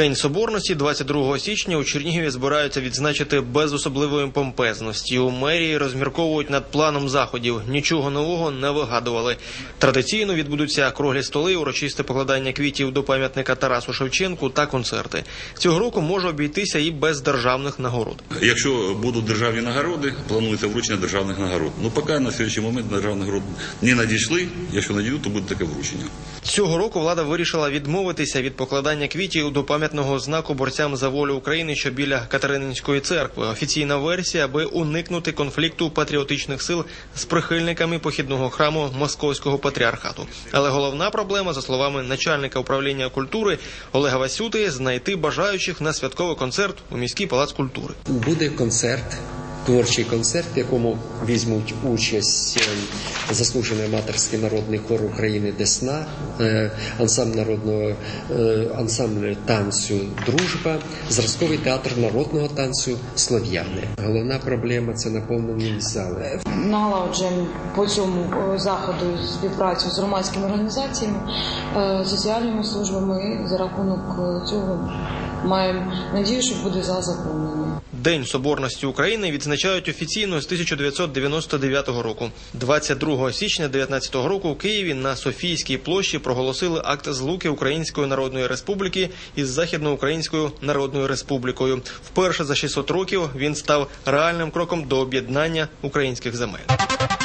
День соборності 22 січня у Чернігові збираються відзначити без особливої помпезності. У мерії розмірковують над планом заходів. Нічого нового не вигадували. Традиційно відбудуться круглі столи, урочисте покладання квітів до пам'ятника Тарасу Шевченку та концерти. Цього року може обійтися і без державних нагород. Якщо будуть державні нагороди, планується вручення державних нагород. Ну поки на сьогоднішній момент державних нагород не надійшли. Якщо надійдуть, то буде таке вручення. Цього року влада вирішила відмовитися від покладання квітів до пам'ятного знаку борцям за волю України, що біля Катерининської церкви. Офіційна версія, аби уникнути конфлікту патріотичних сил з прихильниками похідного храму Московського патріархату. Але головна проблема, за словами начальника управління культури Олега Васюти, знайти бажаючих на святковий концерт у міський палац культури. Буде концерт, творчий концерт, в якому візьмуть участь е, заслужений аматорський народний хор України Десна, е, ансамбль народного е, ансамбль танцю Дружба, зразковий театр народного танцю Слов'яни. Головна проблема це наповнення зали. налагоджуємо по цьому заходу співпрацю з громадськими організаціями, соціальними службами. За рахунок цього маємо надію, що буде зал заповнений. День соборності України відзначають офіційно з 1999 року. 22 січня 19 року у Києві на Софійській площі проголосили акт злуки Української Народної Республіки із Західноукраїнською Народною Республікою. Вперше за 600 років він став реальним кроком до об'єднання українських земель.